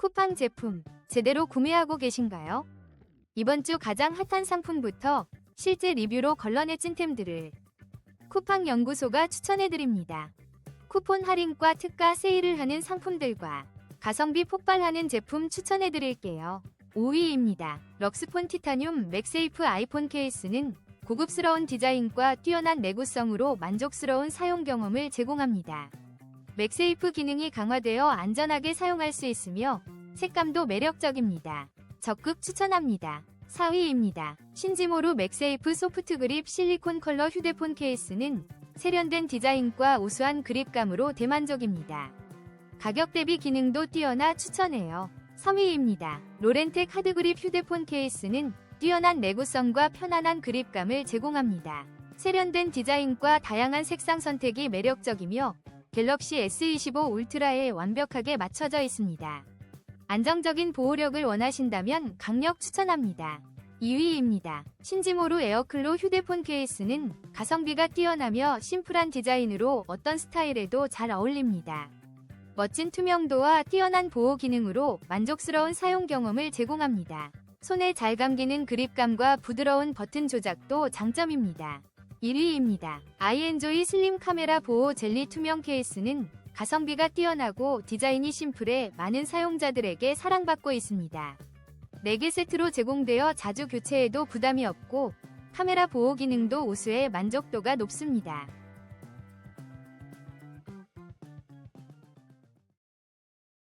쿠팡 제품 제대로 구매하고 계신가요? 이번 주 가장 핫한 상품부터 실제 리뷰로 걸러내 찐템들을 쿠팡 연구소가 추천해드립니다. 쿠폰 할인과 특가 세일을 하는 상품들과 가성비 폭발하는 제품 추천해드릴게요. 5위입니다. 럭스폰 티타늄 맥세이프 아이폰 케이스는 고급스러운 디자인과 뛰어난 내구성으로 만족스러운 사용 경험을 제공합니다. 맥세이프 기능이 강화되어 안전하게 사용할 수 있으며 색감도 매력적입니다. 적극 추천합니다. 4위입니다. 신지모루 맥세이프 소프트 그립 실리콘 컬러 휴대폰 케이스는 세련된 디자인과 우수한 그립감으로 대만족입니다. 가격 대비 기능도 뛰어나 추천해요. 3위입니다. 로렌텍 하드그립 휴대폰 케이스는 뛰어난 내구성과 편안한 그립감을 제공합니다. 세련된 디자인과 다양한 색상 선택이 매력적이며 갤럭시 S25 울트라에 완벽하게 맞춰져 있습니다. 안정적인 보호력을 원하신다면 강력 추천합니다. 2위입니다. 신지모루 에어클로 휴대폰 케이스는 가성비가 뛰어나며 심플한 디자인으로 어떤 스타일에도 잘 어울립니다. 멋진 투명도와 뛰어난 보호 기능으로 만족스러운 사용 경험을 제공합니다. 손에 잘 감기는 그립감과 부드러운 버튼 조작도 장점입니다. 1위입니다. 아이엔조이 슬림 카메라 보호 젤리 투명 케이스는 가성비가 뛰어나고 디자인이 심플해 많은 사용자들에게 사랑받고 있습니다. 4개 세트로 제공되어 자주 교체해도 부담이 없고 카메라 보호 기능도 우수해 만족도가 높습니다.